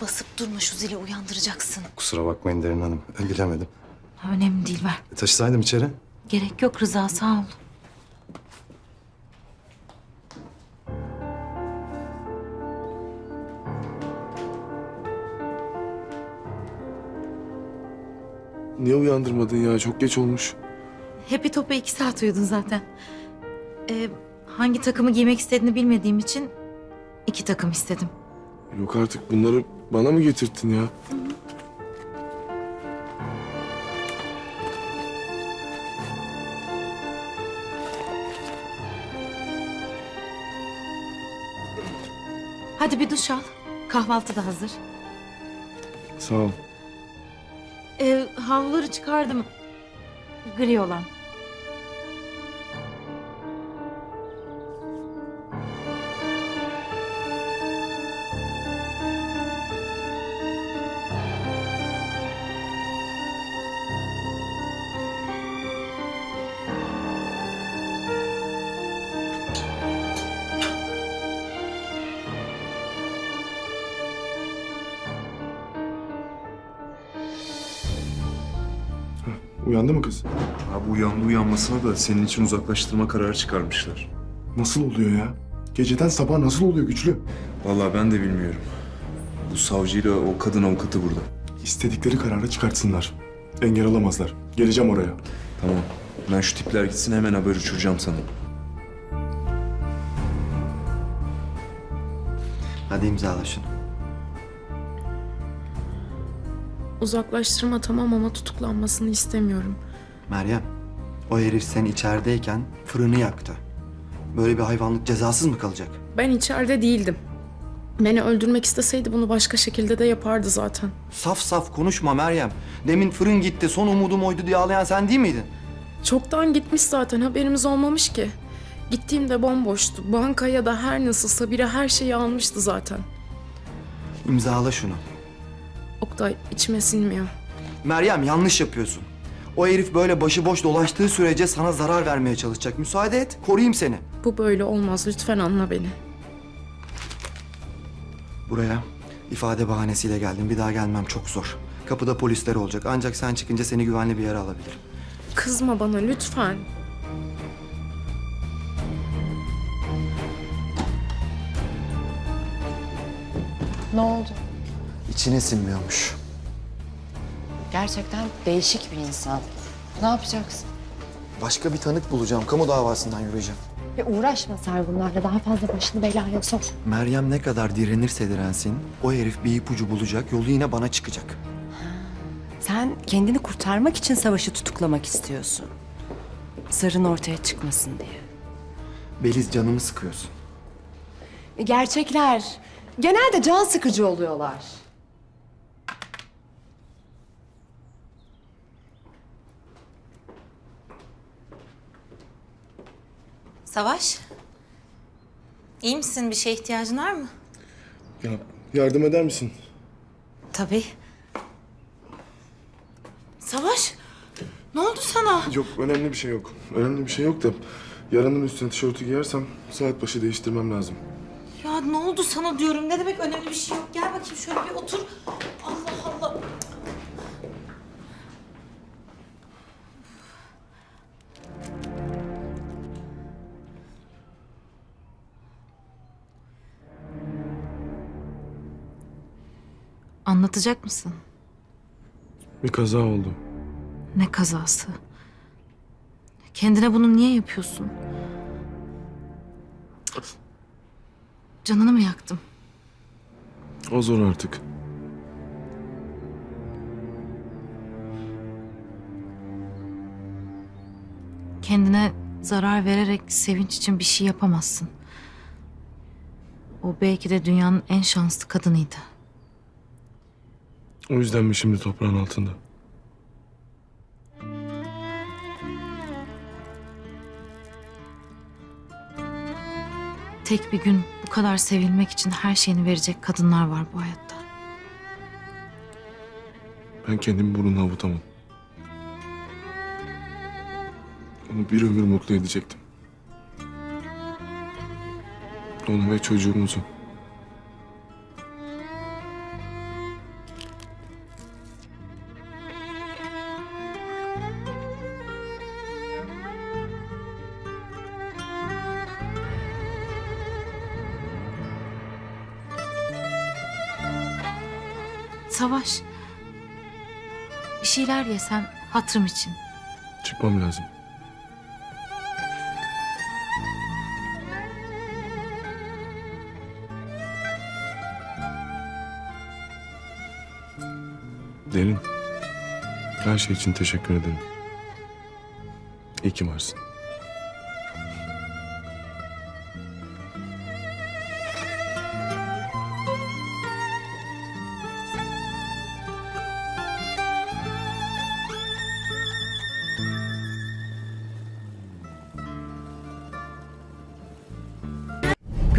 basıp durma şu zili uyandıracaksın. Kusura bakmayın Derin Hanım. Bilemedim. Ha, önemli değil ver. E, taşısaydım içeri. Gerek yok Rıza sağ ol. Niye uyandırmadın ya? Çok geç olmuş. Happy Top'a iki saat uyudun zaten. Ee, hangi takımı giymek istediğini bilmediğim için iki takım istedim. Yok artık bunları bana mı getirttin ya? Hadi bir duş al. Kahvaltı da hazır. Sağ ol. Ee, havluları çıkardım. Gri olan. Uyandı mı kız? Abi uyandı uyanmasına da senin için uzaklaştırma kararı çıkarmışlar. Nasıl oluyor ya? Geceden sabah nasıl oluyor güçlü? Vallahi ben de bilmiyorum. Bu savcıyla o kadın avukatı burada. İstedikleri kararı çıkartsınlar. Engel alamazlar. Geleceğim oraya. Tamam. Ben şu tipler gitsin hemen haber uçuracağım sana. Hadi imzala şunu. Uzaklaştırma tamam ama tutuklanmasını istemiyorum. Meryem, o herif sen içerideyken fırını yaktı. Böyle bir hayvanlık cezasız mı kalacak? Ben içeride değildim. Beni öldürmek isteseydi bunu başka şekilde de yapardı zaten. Saf saf konuşma Meryem. Demin fırın gitti, son umudum oydu diye ağlayan sen değil miydin? Çoktan gitmiş zaten haberimiz olmamış ki. Gittiğimde bomboştu. Bankaya da her nasılsa biri her şeyi almıştı zaten. İmzala şunu. Oktay içime sinmiyor. Meryem yanlış yapıyorsun. O herif böyle başıboş dolaştığı sürece sana zarar vermeye çalışacak. Müsaade et, koruyayım seni. Bu böyle olmaz lütfen anla beni. Buraya ifade bahanesiyle geldim. Bir daha gelmem çok zor. Kapıda polisler olacak. Ancak sen çıkınca seni güvenli bir yere alabilirim. Kızma bana lütfen. Ne oldu? İçine sinmiyormuş. Gerçekten değişik bir insan. Ne yapacaksın? Başka bir tanık bulacağım. Kamu davasından yürüyeceğim. Ya uğraşma Ser bunlarla. Daha fazla başını belaya sok. Meryem ne kadar direnirse dirensin, o herif bir ipucu bulacak, yolu yine bana çıkacak. Sen kendini kurtarmak için savaşı tutuklamak istiyorsun. Sırrın ortaya çıkmasın diye. Beliz canımı sıkıyorsun. Gerçekler genelde can sıkıcı oluyorlar. Savaş. İyi misin? Bir şeye ihtiyacın var mı? Ya yardım eder misin? Tabii. Savaş. Ne oldu sana? Yok önemli bir şey yok. Önemli bir şey yok da yaranın üstüne tişörtü giyersem saat başı değiştirmem lazım. Ya ne oldu sana diyorum. Ne demek önemli bir şey yok. Gel bakayım şöyle bir otur. Anlatacak mısın? Bir kaza oldu. Ne kazası? Kendine bunu niye yapıyorsun? Canını mı yaktım? O zor artık. Kendine zarar vererek sevinç için bir şey yapamazsın. O belki de dünyanın en şanslı kadınıydı. O yüzden mi şimdi toprağın altında? Tek bir gün bu kadar sevilmek için her şeyini verecek kadınlar var bu hayatta. Ben kendimi bununla avutamam. Onu bir ömür mutlu edecektim. Onu ve çocuğumuzu. Savaş. Bir şeyler yesem hatırım için. Çıkmam lazım. Derin. Her şey için teşekkür ederim. İyi ki varsın.